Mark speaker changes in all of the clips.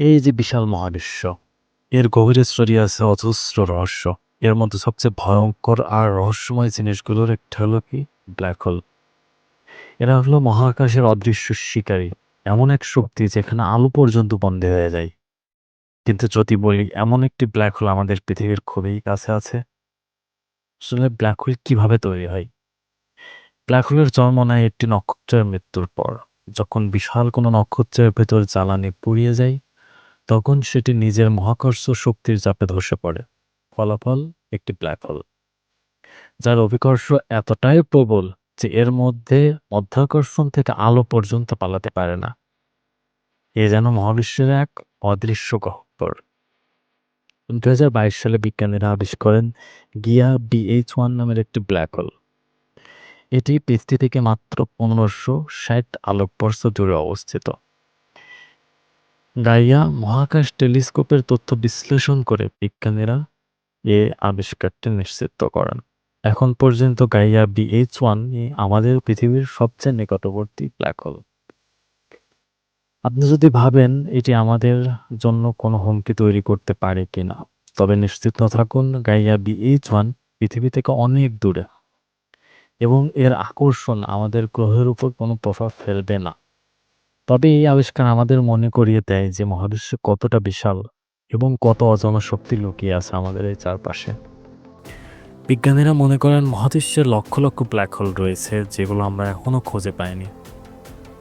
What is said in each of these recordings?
Speaker 1: এই যে বিশাল মহাবিশ্ব, এর গভীরে ছড়িয়ে আছে অজস্র রহস্য। এর মধ্যে সবচেয়ে ভয়ঙ্কর আর রহস্যময় জিনিসগুলোর একটা হলো কি? ব্ল্যাক হোল এরা হলো মহাকাশের অদৃশ্য শিকারী, এমন এক শক্তি যেখানে আলো পর্যন্ত বন্ধ হয়ে যায়। কিন্তু যদি বলি, এমন একটি ব্ল্যাক হোল আমাদের পৃথিবীর খুবই কাছে আছে। আসলে ব্ল্যাক হোল কীভাবে তৈরি হয়? ব্ল্যাক হোলের জন্ম নেয় একটি নক্ষত্রের মৃত্যুর পর, যখন বিশাল কোনো নক্ষত্রের ভেতর জ্বালানি পুড়িয়ে যায়। তখন সেটি নিজের মহাকর্ষ শক্তির চাপে ধসে পড়ে। ফলাফল একটি ব্ল্যাক হোল যার অভিকর্ষ এতটাই প্রবল যে এর মধ্যে মধ্যাকর্ষণ থেকে আলো পর্যন্ত পালাতে পারে না। এ যেন মহাবিশ্বের এক অদৃশ্য গহ্বর। দু হাজার বাইশ সালে বিজ্ঞানীরা আবিষ্কার করেন গিয়া বিএইচ ওয়ান নামের একটি ব্ল্যাক হোল এটি পৃথিবী থেকে মাত্র পনেরোশো ষাট আলোকবর্ষ দূরে অবস্থিত। গাইয়া মহাকাশ টেলিস্কোপের তথ্য বিশ্লেষণ করে বিজ্ঞানীরা এ আবিষ্কারটি নিশ্চিত করেন। এখন পর্যন্ত গাইয়া বিএইচ ওয়ান আমাদের পৃথিবীর সবচেয়ে নিকটবর্তী ব্ল্যাক হোল আপনি যদি ভাবেন এটি আমাদের জন্য কোনো হুমকি তৈরি করতে পারে কিনা, তবে নিশ্চিত থাকুন গাইয়া বিএইচ ওয়ান পৃথিবী থেকে অনেক দূরে এবং এর আকর্ষণ আমাদের গ্রহের উপর কোনো প্রভাব ফেলবে না। তবে এই আবিষ্কার আমাদের মনে করিয়ে দেয় যে মহাবিশ্ব কতটা বিশাল এবং কত অজানা শক্তি লুকিয়ে আছে আমাদের এই চারপাশে। বিজ্ঞানীরা মনে করেন মহাবিশ্বের লক্ষ লক্ষ ব্ল্যাক হোল রয়েছে যেগুলো আমরা এখনও খুঁজে পাইনি।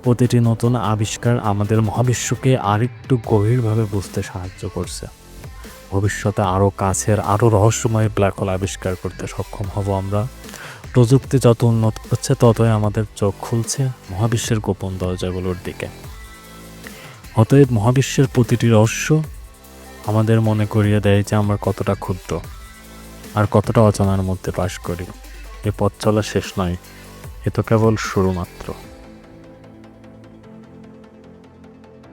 Speaker 1: প্রতিটি নতুন আবিষ্কার আমাদের মহাবিশ্বকে আরেকটু গভীরভাবে বুঝতে সাহায্য করছে। ভবিষ্যতে আরও কাছের, আরও রহস্যময় ব্ল্যাক হোল আবিষ্কার করতে সক্ষম হব আমরা। প্রযুক্তি যত উন্নত হচ্ছে ততই আমাদের চোখ খুলছে মহাবিশ্বের গোপন দরজাগুলোর দিকে। অতএব মহাবিশ্বের প্রতিটি রহস্য আমাদের মনে করিয়ে দেয় যে আমরা কতটা ক্ষুদ্র আর কতটা অচনার মধ্যে বাস করি। এ পথ চলা শেষ নয়, এ তো কেবল শুরু মাত্র